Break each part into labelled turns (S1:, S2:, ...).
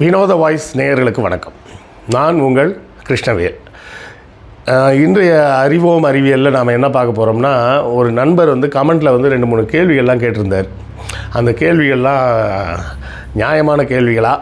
S1: வினோத வாய்ஸ் நேயர்களுக்கு வணக்கம். நான் உங்கள் கிருஷ்ணவேல். இன்றைய அறிவோம் அறிவியலில் நாம் என்ன பார்க்க போகிறோம்னா ஒரு நண்பர் வந்து கமெண்ட்டில் வந்து ரெண்டு மூணு கேள்விகள்லாம் கேட்டிருந்தார். அந்த கேள்விகள்லாம் நியாயமான கேள்விகளா?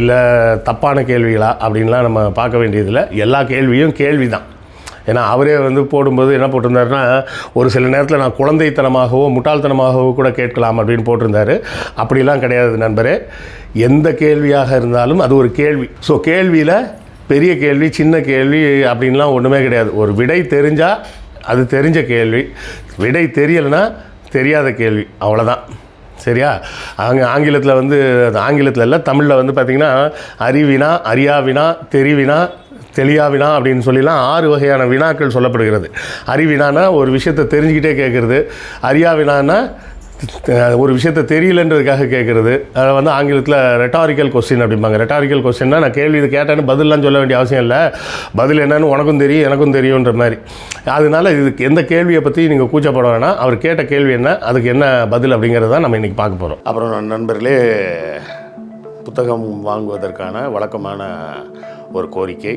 S1: இல்லை தப்பான கேள்விகளா? அப்படின்லாம் நம்ம பார்க்க வேண்டியதில்லை. எல்லா கேள்வியும் கேள்வி தான் ஏன்னா அவரே வந்து போடும்போது என்ன போட்டிருந்தாருன்னா ஒரு சில நேரத்தில் நான் குழந்தைத்தனமாகவோ முட்டாள்தனமாகவோ கூட கேட்கலாம் அப்படின்னு போட்டிருந்தாரு. அப்படிலாம் கிடையாது நண்பரே. எந்த கேள்வியாக இருந்தாலும் அது ஒரு கேள்வி. ஸோ கேள்வியில் பெரிய கேள்வி சின்ன கேள்வி அப்படின்லாம் ஒன்றுமே கிடையாது. ஒரு விடை தெரிஞ்சால் அது தெரிஞ்ச கேள்வி. விடை தெரியலைன்னா தெரியாத கேள்வி. அவ்வளோதான் சரியா? அங்கே ஆங்கிலத்தில் வந்து ஆங்கிலத்தில் இல்லை தமிழில் வந்து பார்த்திங்கன்னா அறிவினா அறியாவினா தெரிவினா தெளியா வினா அப்படின்னு சொல்லிலாம் ஆறு வகையான வினாக்கள் சொல்லப்படுகிறது. அறிவினானா ஒரு விஷயத்தை தெரிஞ்சுக்கிட்டே கேட்குறது. அறியா வினானா ஒரு விஷயத்தை தெரியலன்றதுக்காக கேட்குறது. அதை வந்து ஆங்கிலத்தில் ரெட்டாரிக்கல் கொஸ்டின் அப்படிம்பாங்க. ரெட்டாரிக்கல் கொஸ்டின்னா நான் கேள்வி இது கேட்டேன்னு பதிலெலாம் சொல்ல வேண்டிய அவசியம் இல்லை. பதில் என்னன்னு உனக்கும் தெரியும் எனக்கும் தெரியுன்ற மாதிரி. அதனால இதுக்கு எந்த கேள்வியை பற்றி நீங்கள் கூச்சப்பட வேணாம். அவர் கேட்ட கேள்வி என்ன அதுக்கு என்ன பதில் அப்படிங்கிறத நம்ம இன்றைக்கி பார்க்க போகிறோம் அப்புறம் நண்பர்களே புத்தகம் வாங்குவதற்கான வழக்கமான ஒரு கோரிக்கை.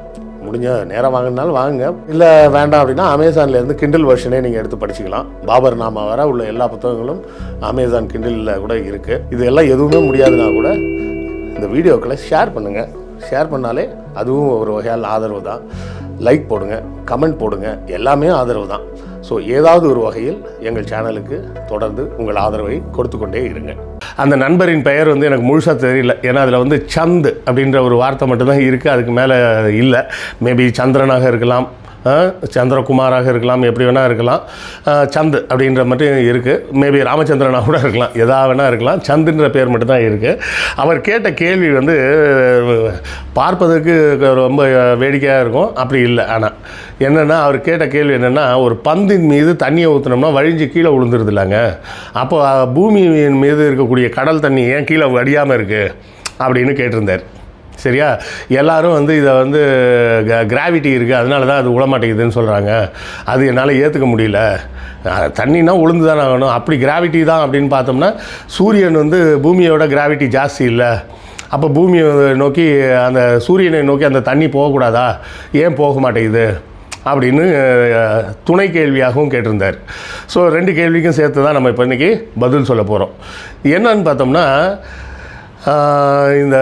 S1: முடிஞ்ச நேரம் வாங்கினாலும் வாங்குங்க. இல்லை வேண்டாம் அப்படின்னா அமேசான்லேருந்து கிண்டில் வெர்ஷனே நீங்கள் எடுத்து படிச்சுக்கலாம். பாபர் நாமா வர உள்ள எல்லா புத்தகங்களும் அமேசான் கிண்டிலில் கூட இருக்குது இது எல்லாம் எதுவுமே முடியாதுன்னா கூட இந்த வீடியோக்களை ஷேர் பண்ணுங்கள் ஷேர் பண்ணாலே அதுவும் ஒரு வகையால் ஆதரவு தான். லைக் போடுங்க கமெண்ட் போடுங்க. எல்லாமே ஆதரவு தான். ஸோ ஏதாவது ஒரு வகையில் எங்கள் சேனலுக்கு தொடர்ந்து உங்கள் ஆதரவை கொடுத்து கொண்டே இருங்க அந்த நண்பரின் பெயர் வந்து எனக்கு முழுசாக தெரியல. ஏன்னா அதில் வந்து சந்து அப்படின்ற ஒரு வார்த்தை மட்டும்தான் இருக்குது அதுக்கு மேலே இல்லை. மேபி சந்திரனாக இருக்கலாம். சந்திரகுமாராக இருக்கலாம் எப்படி வேணால் இருக்கலாம். சந்த் சந்து அப்படின்ற மட்டும் இருக்குது மேபி ராமச்சந்திரனாக கூட இருக்கலாம். எதா வேணால் இருக்கலாம். சந்துன்ற பேர் மட்டும்தான் இருக்குது அவர் கேட்ட கேள்வி வந்து பார்ப்பதற்கு ரொம்ப வேடிக்கையாக இருக்கும். அப்படி இல்லை. ஆனால் என்னென்னா அவர் கேட்ட கேள்வி என்னென்னா ஒரு பந்தின் மீது தண்ணியை ஊற்றினோம்னா வழிஞ்சு கீழே விழுந்துருது இல்லைங்க. அப்போ பூமியின் மீது இருக்கக்கூடிய கடல் தண்ணி ஏன் கீழே அடியாமல் இருக்குது அப்படின்னு கேட்டிருந்தார். சரியா? எல்லாரும் வந்து இதை வந்து கிராவிட்டி இருக்குது அதனால தான் அது விழமாட்டேங்குதுன்னு சொல்கிறாங்க அது என்னால் ஏற்றுக்க முடியல. தண்ணினா உளுந்து தானே ஆகணும். அப்படி கிராவிட்டி தான் அப்படின்னு பார்த்தோம்னா சூரியன் வந்து பூமியோட கிராவிட்டி ஜாஸ்தி இல்லை. அப்போ பூமியை நோக்கி அந்த சூரியனை நோக்கி அந்த தண்ணி போகக்கூடாதா? ஏன் போக மாட்டேங்குது? அப்படின்னு துணை கேள்வியாகவும் கேட்டிருந்தார். ஸோ ரெண்டு கேள்விக்கும் சேர்த்து தான் நம்ம இப்போ இன்றைக்கி பதில் சொல்ல போகிறோம் என்னன்னு பார்த்தோம்னா இந்த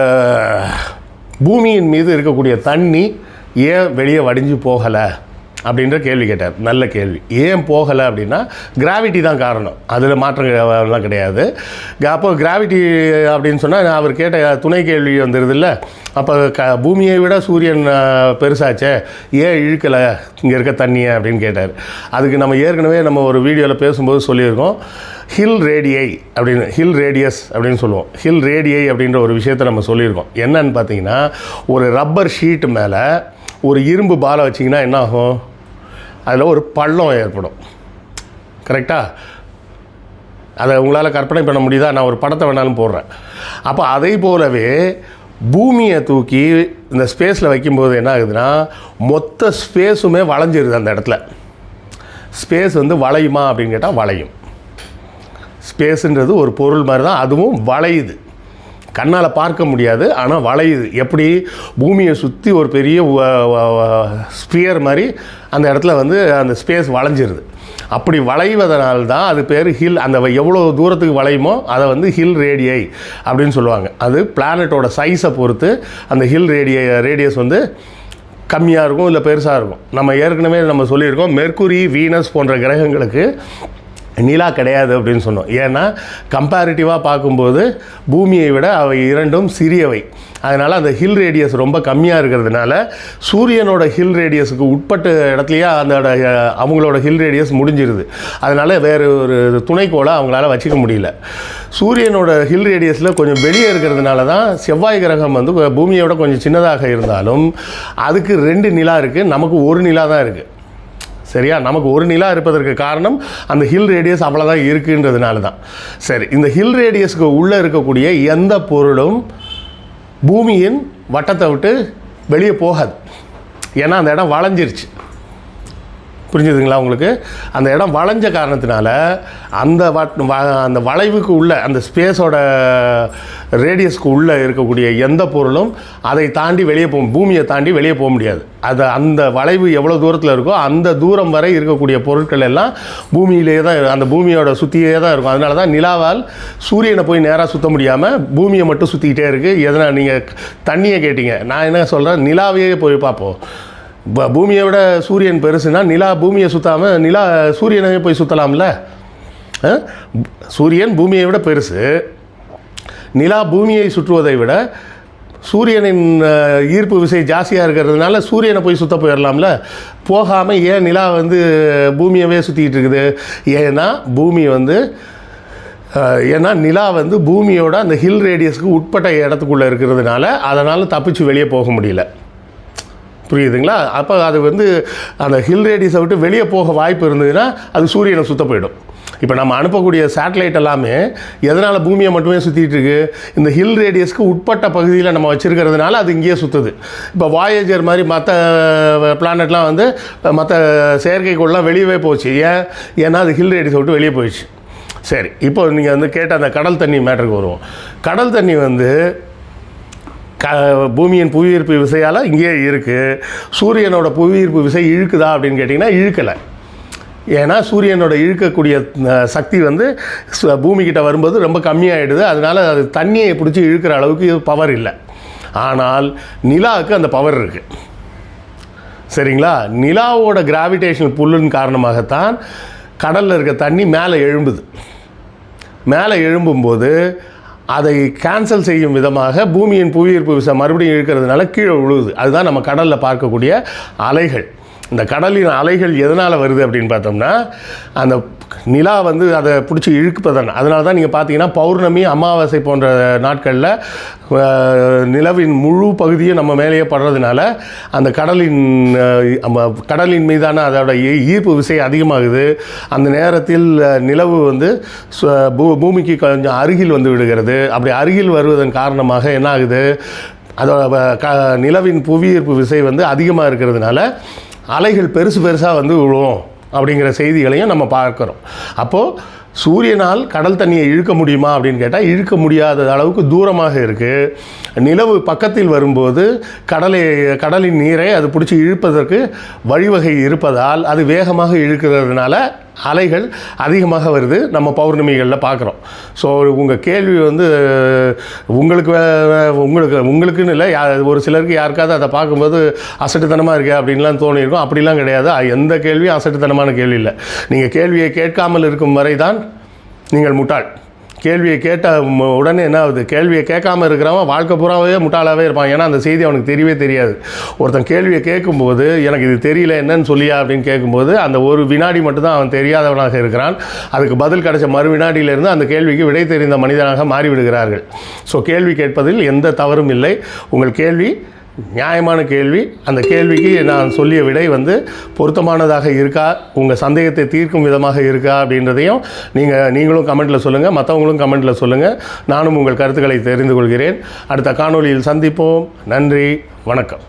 S1: பூமியின் மீது இருக்கக்கூடிய தண்ணி ஏன் வெளியே வடிஞ்சு போகலை? அப்படின்ற கேள்வி கேட்டார். நல்ல கேள்வி. ஏன் போகலை அப்படின்னா கிராவிட்டி தான் காரணம். அதில் மாற்றங்கள்லாம் கிடையாது. அப்போ கிராவிட்டி அப்படின்னு சொன்னால் அவர் கேட்ட துணை கேள்வி வந்துடுது இல்லை அப்போ க பூமியை விட சூரியன் பெருசாச்சே ஏன் இழுக்கலை? இங்கே இருக்க தண்ணியை அப்படின்னு கேட்டார். அதுக்கு நம்ம ஏற்கனவே நம்ம ஒரு வீடியோவில் பேசும்போது சொல்லியிருக்கோம். ஹில் ரேடியை அப்படின்னு ஹில் ரேடியஸ் அப்படின்னு சொல்லுவோம். ஹில் ரேடியை அப்படின்ற ஒரு விஷயத்தை நம்ம சொல்லியிருக்கோம். என்னன்னு பார்த்தீங்கன்னா ஒரு ரப்பர் ஷீட் மேலே ஒரு இரும்பு பாலை வச்சிங்கன்னா என்ன ஆகும்? அதில் ஒரு பள்ளம் ஏற்படும். கரெக்டாக அதை உங்களால் கற்பனை பண்ண முடியுதா? நான் ஒரு படத்தை வேணாலும் போடுறேன். அப்போ அதை போலவே பூமியை தூக்கி இந்த ஸ்பேஸில் வைக்கும்போது என்ன ஆகுதுன்னா மொத்த ஸ்பேஸுமே வளைஞ்சிருது அந்த இடத்துல. ஸ்பேஸ் வந்து வளையுமா அப்படின்னு கேட்டால் வளையும். ஸ்பேஸுன்றது ஒரு பொருள் மாதிரி தான் அதுவும் வளையுது. கண்ணால் பார்க்க முடியாது ஆனால் வளையுது. எப்படி? பூமியை சுற்றி ஒரு பெரிய ஸ்பியர் மாதிரி அந்த இடத்துல வந்து அந்த ஸ்பேஸ் வளைஞ்சிருது. அப்படி வளைவதனால தான் அது பேர் ஹில் அந்த எவ்வளோ தூரத்துக்கு வளையுமோ அதை வந்து ஹில் ரேடியை அப்படின்னு சொல்லுவாங்க. அது பிளானட்டோட சைஸை பொறுத்து அந்த ஹில் ரேடிய ரேடியஸ் வந்து கம்மியாக இருக்கும் இல்லை பெருசாக இருக்கும். நம்ம ஏற்கனவே நம்ம சொல்லியிருக்கோம் மெர்க்குரி வீனஸ் போன்ற கிரகங்களுக்கு நிலா கிடையாது அப்படின்னு சொன்னோம். ஏன்னா கம்பேரிட்டிவாக பார்க்கும்போது பூமியை விட அவை இரண்டும் சிறியவை. அதனால் அந்த ஹில் ரேடியஸ் ரொம்ப கம்மியாக இருக்கிறதுனால சூரியனோட ஹில் ரேடியஸுக்கு உட்பட்ட இடத்துலையே அந்த அவங்களோட ஹில் ரேடியஸ் முடிஞ்சிருது. அதனால் வேறு ஒரு துணைக்கோளை அவங்களால வச்சுக்க முடியல. சூரியனோட ஹில் ரேடியஸில் கொஞ்சம் வெளியே இருக்கிறதுனால தான் செவ்வாய் கிரகம் வந்து பூமியோட கொஞ்சம் சின்னதாக இருந்தாலும் அதுக்கு ரெண்டு நிலா இருக்குது நமக்கு ஒரு நிலா தான் இருக்குது சரியா? நமக்கு ஒரு நிலா இருப்பதற்கு காரணம் அந்த ஹில் ரேடியஸ் அவ்வளோதான் இருக்குன்றதுனால தான் சரி இந்த ஹில் ரேடியஸ்க்கு உள்ளே இருக்கக்கூடிய எந்த பொருளும் பூமியின் வட்டத்தை விட்டு வெளியே போகாது. ஏன்னா அந்த இடம் வளைஞ்சிருச்சு. புரிஞ்சுதுங்களா உங்களுக்கு? அந்த இடம் வளைஞ்ச காரணத்தினால அந்த வ- அந்த வளைவுக்கு உள்ள அந்த ஸ்பேஸோட ரேடியஸ்க்கு உள்ளே இருக்கக்கூடிய எந்த பொருளும் அதை தாண்டி வெளியே போக பூமியை தாண்டி வெளியே போக முடியாது. அது அந்த வளைவு எவ்வளோ தூரத்தில் இருக்கோ அந்த தூரம் வரை இருக்கக்கூடிய பொருட்கள் எல்லாம் பூமியிலேயே தான் அந்த பூமியோட சுற்றியே தான் இருக்கும். அதனால தான் நிலாவால் சூரியனை போய் நேராக சுற்ற முடியாமல் பூமியை மட்டும் சுற்றிக்கிட்டே இருக்குது எதனால் நீங்கள் தண்ணியை கேட்டீங்க. நான் என்ன சொல்கிறேன் நிலாவையே போய் பார்ப்போம். பூமியை விட சூரியன் பெருசுனா நிலா பூமியை சுற்றாமல் நிலா சூரியனை போய் சுற்றலாம்ல சூரியன் பூமியை விட பெருசு. நிலா பூமியை சுற்றுவதை விட சூரியனின் ஈர்ப்பு விசை ஜாஸ்தியாக இருக்கிறதுனால சூரியனை போய் சுற்ற போயிடலாம்ல போகாமல் ஏன் நிலா வந்து பூமியவே சுற்றிக்கிட்டு இருக்குது? ஏன்னா பூமி வந்து ஏன்னா நிலா வந்து பூமியோட அந்த ஹில் ரேடியஸ்க்கு உட்பட்ட இடத்துக்குள்ளே இருக்கிறதுனால அதனால் தப்பிச்சு வெளியே போக முடியல. புரியுதுங்களா? அப்போ அது வந்து அந்த ஹில் ரேடியஸை விட்டு வெளியே போக வாய்ப்பு இருந்ததுன்னா அது சூரியனை சுத்த போயிடும். இப்போ நம்ம அனுப்பக்கூடிய சேட்டலைட் எல்லாமே எதனால் பூமியை மட்டுமே சுற்றிட்டு இருக்கு? இந்த ஹில் ரேடியஸ்க்கு உட்பட்ட பகுதியில் நம்ம வச்சுருக்கிறதுனால அது இங்கேயே சுற்றுது இப்போ வாயேஜர் மாதிரி மற்ற பிளானட்லாம் வந்து மற்ற செயற்கைக்கோள்லாம் வெளியவே போச்சு. ஏன்? ஏன்னா அது ஹில் ரேடியஸை விட்டு வெளியே போயிடுச்சு. சரி இப்போ நீங்கள் வந்து கேட்ட அந்த கடல் தண்ணி மேட்டருக்கு வருவோம். கடல் தண்ணி வந்து க பூமியின் புவியீர்ப்பு விசையால் இங்கேயே இருக்குது சூரியனோட புவியீர்ப்பு விசை இழுக்குதா அப்படின்னு கேட்டிங்கன்னா இழுக்கலை. ஏன்னா சூரியனோட இழுக்கக்கூடிய சக்தி வந்து பூமிக்கிட்ட வரும்போது ரொம்ப கம்மியாகிடுது அதனால் அது தண்ணியை பிடிச்சி இழுக்கிற அளவுக்கு பவர் இல்லை. ஆனால் நிலாவுக்கு அந்த பவர் இருக்குது சரிங்களா? நிலாவோட கிராவிடேஷனல் புல்லின் காரணமாகத்தான் கடலில் இருக்க தண்ணி மேலே எழும்புது. மேலே எழும்பும்போது அதை கேன்சல் செய்யும் விதமாக பூமியின் புவியீர்ப்பு விசை மறுபடியும் இழுக்கிறதுனால கீழே விழுவுது அதுதான் நம்ம கடலில் பார்க்கக்கூடிய அலைகள். இந்த கடலின் அலைகள் எதனால் வருது அப்படின்னு பார்த்தோம்னா அந்த நிலா வந்து அதை பிடிச்சி இழுக்குப்பதன். அதனால தான் நீங்கள் பார்த்தீங்கன்னா பௌர்ணமி அமாவாசை போன்ற நாட்களில் நிலவின் முழு பகுதியும் நம்ம மேலேயே படுறதுனால அந்த கடலின் நம்ம கடலின் மீதான அதோட ஈர்ப்பு விசை அதிகமாகுது. அந்த நேரத்தில் நிலவு வந்து சு- பூ- பூமிக்கு கொஞ்சம் அருகில் வந்து விடுகிறது. அப்படி அருகில் வருவதன் காரணமாக என்ன ஆகுது அதோட க நிலவின் புவியீர்ப்பு விசை வந்து அதிகமாக இருக்கிறதுனால அலைகள் பெருசு பெருசாக வந்து விழுவும் அப்படிங்கிற செய்திகளையும் நம்ம பார்க்குறோம். அப்போது சூரியனால் கடல் தண்ணியை இழுக்க முடியுமா அப்படின்னு கேட்டால் இழுக்க முடியாத அளவுக்கு தூரமாக இருக்குது நிலவு பக்கத்தில் வரும்போது கடலை கடலின் நீரை அது பிடிச்சி இழுப்பதற்கு வழிவகை இருப்பதால் அது வேகமாக இழுக்கிறதுனால அலைகள் அதிகமாக வருது நம்ம பௌர்ணமிகளில் பார்க்குறோம் ஸோ உங்கள் கேள்வி வந்து உங்களுக்கு வே- உங்களுக்கு உங்களுக்குன்னு இல்லை ஒரு சிலருக்கு யாருக்காவது அதை பார்க்கும்போது அசட்டுத்தனமாக இருக்கே அப்படின்லாம் தோணியிருக்கும். அப்படிலாம் கிடையாது. அது எந்த கேள்வியும் அசட்டுத்தனமான கேள்வி இல்லை. நீங்கள் கேள்வியை கேட்காமல் இருக்கும் வரை தான் நீங்கள் முட்டாள். கேள்வியை கேட்ட உடனே என்ன ஆகுது? கேள்வியை கேட்காம இருக்கிறவன் வாழ்க்கை பூராவே முட்டாளாகவே இருப்பான். ஏன்னா அந்த செய்தி அவனுக்கு தெரியவே தெரியாது. ஒருத்தன் கேள்வியை கேட்கும்போது எனக்கு இது தெரியல என்னன்னு சொல்லியா? அப்படின்னு கேட்கும்போது அந்த ஒரு வினாடி மட்டும்தான் அவன் தெரியாதவனாக இருக்கிறான். அதுக்கு பதில் கிடைச்ச மறு வினாடியிலிருந்து அந்த கேள்விக்கு விடை தெரிந்த மனிதனாக மாறிவிடுகிறார்கள். ஸோ கேள்வி கேட்பதில் எந்த தவறும் இல்லை. உங்கள் கேள்வி நியாயமான கேள்வி. அந்த கேள்விக்கு நான் சொல்லிய விடை வந்து பொருத்தமானதாக இருக்கா? உங்கள் சந்தேகத்தை தீர்க்கும் விதமாக இருக்கா? அப்படின்றதையும் நீங்கள் நீங்களும் கமெண்ட்டில் சொல்லுங்கள் மற்றவங்களும் கமெண்ட்டில் சொல்லுங்கள் நானும் உங்கள் கருத்துக்களை தெரிந்து கொள்கிறேன். அடுத்த காணொளியில் சந்திப்போம். நன்றி வணக்கம்.